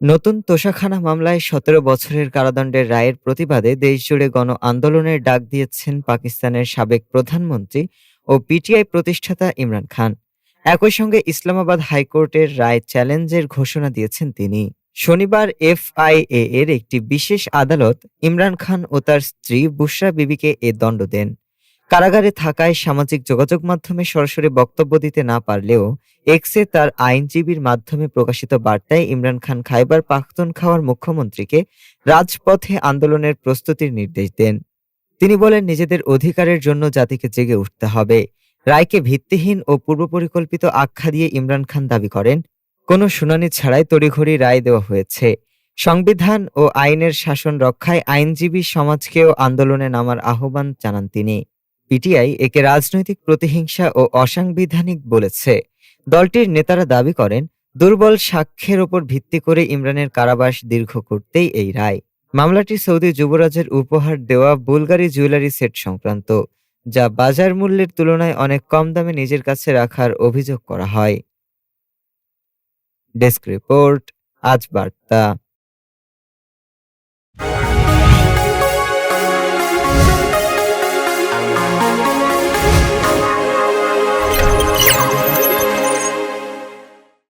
নতুন তোষাখানা মামলায় সতেরো বছরের কারাদণ্ডের রায়ের প্রতিবাদে দেশজুড়ে গণ আন্দোলনের ডাক দিয়েছেন পাকিস্তানের সাবেক প্রধানমন্ত্রী ও পিটিআই প্রতিষ্ঠাতা ইমরান খান। একই সঙ্গে ইসলামাবাদ হাইকোর্টের রায় চ্যালেঞ্জের ঘোষণা দিয়েছেন তিনি। শনিবার এফআইএ এর একটি বিশেষ আদালত ইমরান খান ও তার স্ত্রী বুশরা বিবিকে এ দণ্ড দেন। কারাগারে থাকায় সামাজিক যোগাযোগ মাধ্যমে সরাসরি বক্তব্য দিতে না পারলেও এক্সে তার আইনজীবীর মাধ্যমে প্রকাশিত বার্তায় ইমরান খান খাইবার পাখতুনখাওয়ার মুখ্যমন্ত্রীকে রাজপথে আন্দোলনের প্রস্তুতির নির্দেশ দেন। তিনি বলেন, নিজেদের অধিকারের জন্য জাতিকে জেগে উঠতে হবে। রায়কে ভিত্তিহীন ও পূর্বপরিকল্পিত আখ্যা দিয়ে ইমরান খান দাবি করেন, কোনো শুনানি ছাড়াই তড়িঘড়ি রায় দেওয়া হয়েছে। সংবিধান ও আইনের শাসন রক্ষায় আইনজীবী সমাজকেও আন্দোলনে নামার আহ্বান জানান তিনি। পিটিআই একে রাজনৈতিক প্রতিহিংসা ও অসাংবিধানিক বলেছে। দলটির নেতারা দাবি করেন, দুর্বল সাক্ষ্যের ওপর ভিত্তি করে ইমরানের কারাবাস দীর্ঘ করতেই এই রায়। মামলাটি সৌদি যুবরাজের উপহার দেওয়া বুলগারি জুয়েলারি সেট সংক্রান্ত, যা বাজার মূল্যের তুলনায় অনেক কম দামে নিজের কাছে রাখার অভিযোগ করা হয়। ডেস্ক রিপোর্ট, আজ বার্তা।